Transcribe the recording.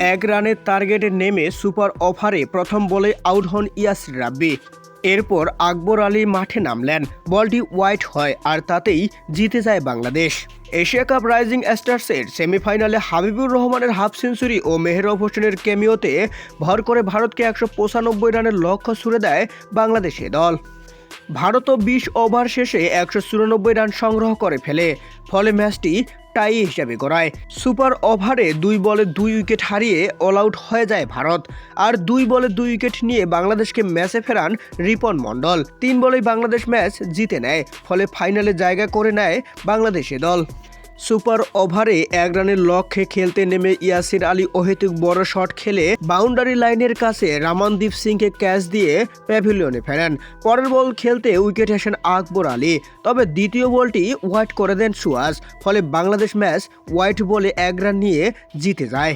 এক রানের টার্গেটে নেমে সুপার ওভারে প্রথম বলে আউট হন ইয়াসির রাব্বি। এরপর আকবর আলী মাঠে নামলেন। বলটি হোয়াইট হয় আর তাতেই জিতে যায় বাংলাদেশ। এশিয়া কাপ রাইজিং স্টার্সের সেমিফাইনালে হাবিবুর রহমানের হাফ সেঞ্চুরি ও মেহরব হোসেনের কেমিওতে ভর করে ভারতকে একশো পঁচানব্বই রানের লক্ষ্য ছুড়ে দেয় বাংলাদেশে দল। ভারতও বিশ ওভার শেষে একশো চুরানব্বই রান সংগ্রহ করে ফেলে। ফলে ম্যাচটি টাই হিসাবে গড়ায়। সুপার ওভারে দুই বলে দুই উইকেট হারিয়ে অল আউট হয়ে যায় ভারত। আর দুই বলে দুই উইকেট নিয়ে বাংলাদেশকে ম্যাচে ফেরান রিপন মণ্ডল। তিন বলেই বাংলাদেশ ম্যাচ জিতে নেয়, ফলে ফাইনালে জায়গা করে নেয় বাংলাদেশে দল। সুপার ওভারে এক রানের লক্ষ্যে খেলতে নেমে ইয়াসির আলী অহেতুক বড় শট খেলে বাউন্ডারি লাইনের কাছে রামানদীপ সিংকে ক্যাচ দিয়ে প্যাভিলিয়নে ফেরেন। পরের বল খেলতে উইকেট আসেন আকবর আলী। তবে দ্বিতীয় বলটি হোয়াইট করে দেন সুয়াজ ফলে বাংলাদেশ ম্যাচ হোয়াইট বলে এক রান নিয়ে জিতে যায়।